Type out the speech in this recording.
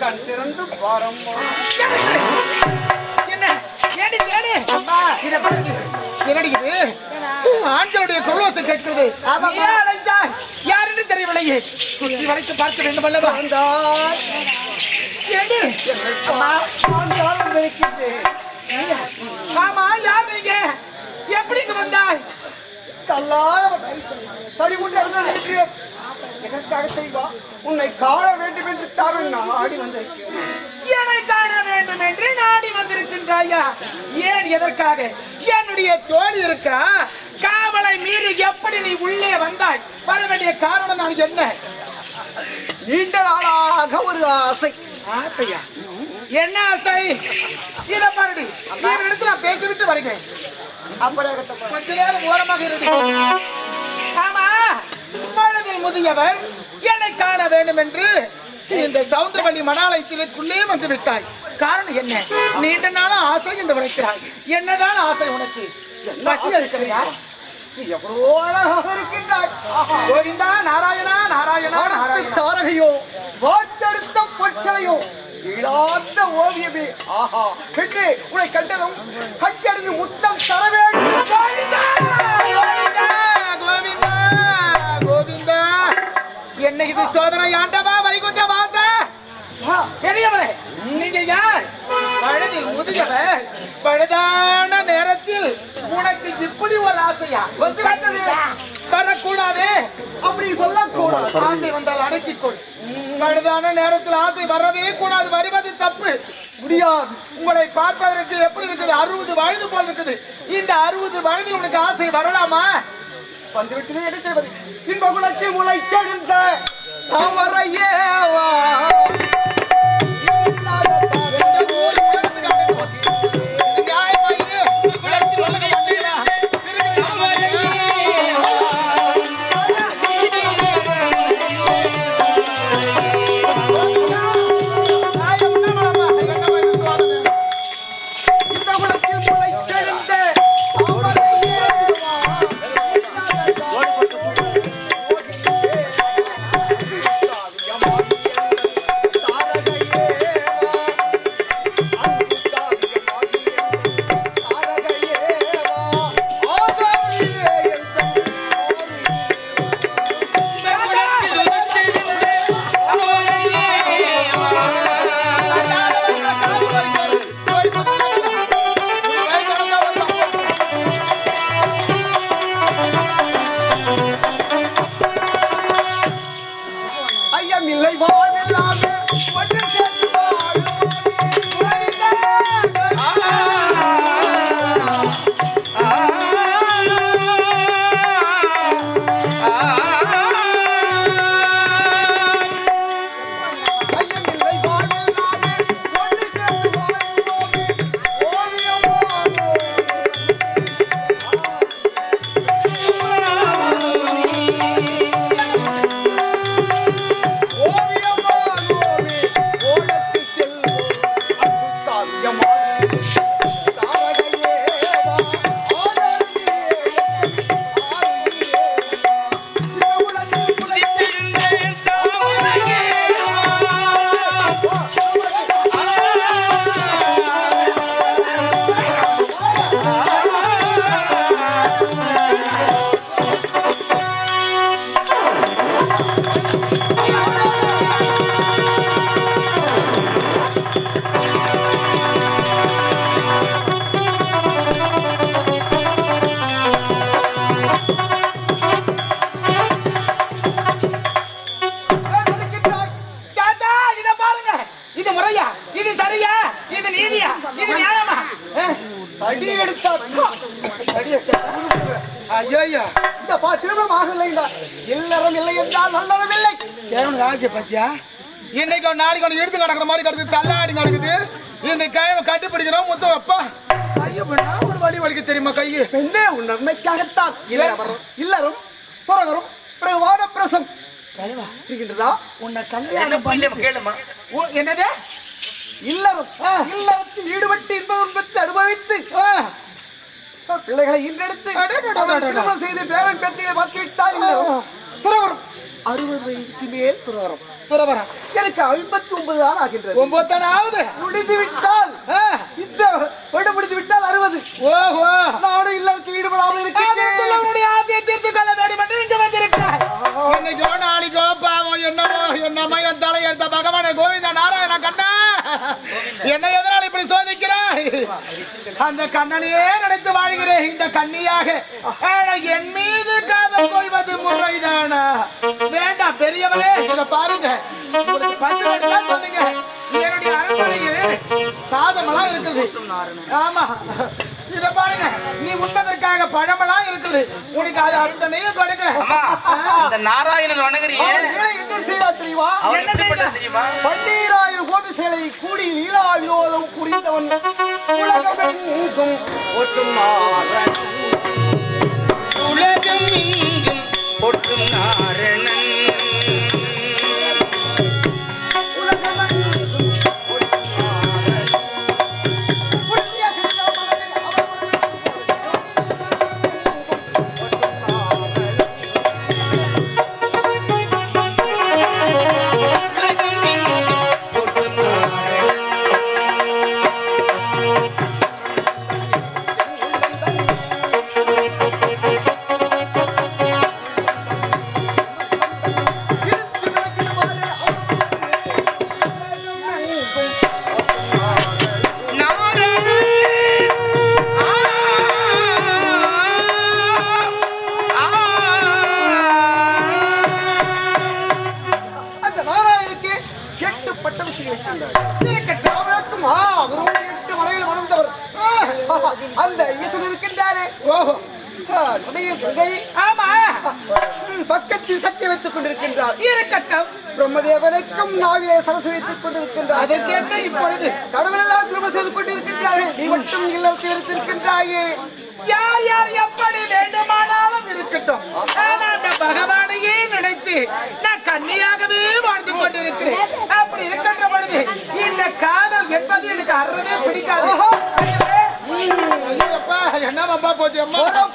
கண் திறந்து பாரம்மா என்ன? ஏடி தேடி இத பாருங்க. என்னடி இது? ஆண்களுடைய குரலோசம் கேட்கிறது. அழைத்தாய்? யாருன்னு தெரியவில்லையே. சுற்றி வளைத்து பார்க்க வேண்டும் அல்லவா? அம்மா ஆமா யார் நீங்க? எப்படி இங்க வந்தாய்? தள்ளாத தடி கொண்டு நிற்கிறேன் எதற்காக செய்வா உன்னை காண வேண்டும் என்று தவிர நாடி வந்திருக்கிறேன். என்னை காண வேண்டும் என்று நாடி வந்திருக்கின்றாயா ஏன் எதற்காக? என்னுடைய தோழி இருக்கிறா. காவலை மீறி எப்படி நீ உள்ளே வந்தாய்? வர வேண்டிய காரணம் நான் என்ன? நீண்ட நாளாக ஒரு ஆசை. ஆசையா? என்ன ஆசை? இத பாருடி. இடத்துல நான் பேசிவிட்டு வருகிறேன். கொஞ்ச நேரம் ஓரமாக இருக்கு ஆமா. மனதில் முதியவர் வேண்டும் என்று இந்த சவுந்தரவல்லி மணாலயத்திற்குள்ளே வந்து விட்டாய் காரணம் என்ன? நீண்ட நாளும் ஆசை என்று உரைக்கிறாய். என்னதான் ஆசை உனக்கு? பசி இருக்கிறதா எவ்வளோ அழகாக இருக்கின்றாய். கோவிந்தா நாராயணா நாராயணா தாரகையோ? வார்த்தெடுத்த பச்சையோ இழாத ஓவியமே. ஆஹா. பெண்ணே உன்னை கண்டதும் கட்டடைந்து முத்தம் தர வேண்டும் என்ன இது சோதனை ஆண்டவா வைகுந்த வாசா. பெரியவரே நீங்க யார்? பழுதில் முதியவர் பழுதான நேரத்தில் உனக்கு இப்படி ஒரு ஆசையா. வரக்கூடாது. அப்படி சொல்லக்கூடாது. ஆசை வந்தால் அடக்கிக் கொள். பழுதான நேரத்தில் ஆசை வரவே கூடாது. வருவது தப்பு. முடியாது. உங்களை பார்ப்பதற்கு எப்படி இருக்குது? அறுபது வயது போல் இருக்குது. இந்த அறுபது வயதில் உனக்கு ஆசை வரலாமா? வந்துவிட்டது என்ன செய்வது? இன்ப குலத்தை முளைத்தெழுந்த ஐயையோ, இந்த பா திருமணம் ஆகலைண்டா இல்லறம் இல்லை என்றால் நல்லறம் இல்லை. கேவனுக்கு ஆசை பத்தியா? இன்னைக்கு ஒரு நாளைக்கு ஒன்று எடுத்து கிடக்குற மாதிரி கிடக்குது தள்ளாடி கிடக்குது. இந்த கையை கட்டுப்பிடிக்கிறோம் முத்தம் அப்பா கையை ஒரு வழி வலிக்கு தெரியுமா கையை பெண்ணே உன் நன்மைக்காகத்தான். இல்லறம் இல்லறம் துறவரும் பிறகு வானப்பிரசம். இருக்கின்றதா? உன்னை கல்யாணம் பண்ணி ஓ, என்னது? இல்லறம் இல்லறத்தில் ஈடுபட்டு துன்பத்தை அனுபவித்து. பிள்ளைகளை. அவர்கள் திருமணம் செய்து பேரன் பேத்திகளை பார்த்து இல்லறம் துறவரம். அறுபது வயதுக்கு மேல் துறவரம். துறவரம் எனக்கு ஐம்பத்தி ஒன்பது நாள் ஆகின்றது. ஒன்பத்தனாவது முடிந்து விட்டால் இந்த வருடம் முடிந்து விட்டால் அறுபது. ஓஹோ. நானும் இல்லறத்தில் ஈடுபடாமல் இருக்கிறேன் ஆசையை தீர்த்து கொள்ள வேண்டும் என்று இங்கு வந்திருக்கிறாய். என்னைக்கோ நாளைக்கோ பாவோ என்னவோ என்னமோ என் தலை எடுத்த பகவானே கோவிந்த நாராயண கண்ணா. என்னை எதனால் இப்படி சோதிக்கிறாய்? அந்த கண்ணனையே நினைத்து வாழ்கிறேன். இந்த கண்ணியாக. என் மீது காதல் கொள்வது முறைதானா? வேண்டாம் பெரியவனே இதை பாருங்க. சொன்னீங்க என்னுடைய அரண்மனையில் சாதமெல்லாம் இருக்குது. ஆமா. இத பாருங்க நீ உண்பதற்காக பழமெல்லாம் இருக்குது. உனக்கு அது அத்தனையும் கொடுக்கிறேன். அம்மா இந்த நாராயணன் வேலை என்ன செய்தார் தெரியுமா? என்ன தெரியுமா? பன்னீராயிரம் கோடி சிலை கூடி லீலா வினோதம் புரிந்தவன் உலகமெங்கும் ஒற்றும் மாறன் உலகம் எங்கும் ஒட்டும் ஆமா. பக்கத்தில் சக்தி வைத்துக் கொண்டிருக்கின்றார். இருக்கட்டும். பிரம்மதேவனுக்கும் நாவிலே சரசு வைத்துக் கொண்டிருக்கின்றார். அதற்கு என்ன இப்பொழுது கடவுளெல்லாம் திரும்ப செய்து கொண்டிருக்கின்றார்கள். நீ மட்டும் இல்லத்தில் இருக்கின்றாயே யார் யார் எப்படி வேண்டுமானாலும் இருக்கட்டும். அந்த பகவானையே நினைத்து நான் கன்னியாகவே வாழ்ந்து கொண்டிருக்கிறேன். அப்படி இருக்கின்ற பொழுது இந்த காதல் என்பது எனக்கு அறவே பிடிக்காது. ஓஹோ. ஐயப்பா என்ன வம்பா போச்சு அம்மா? போதும்,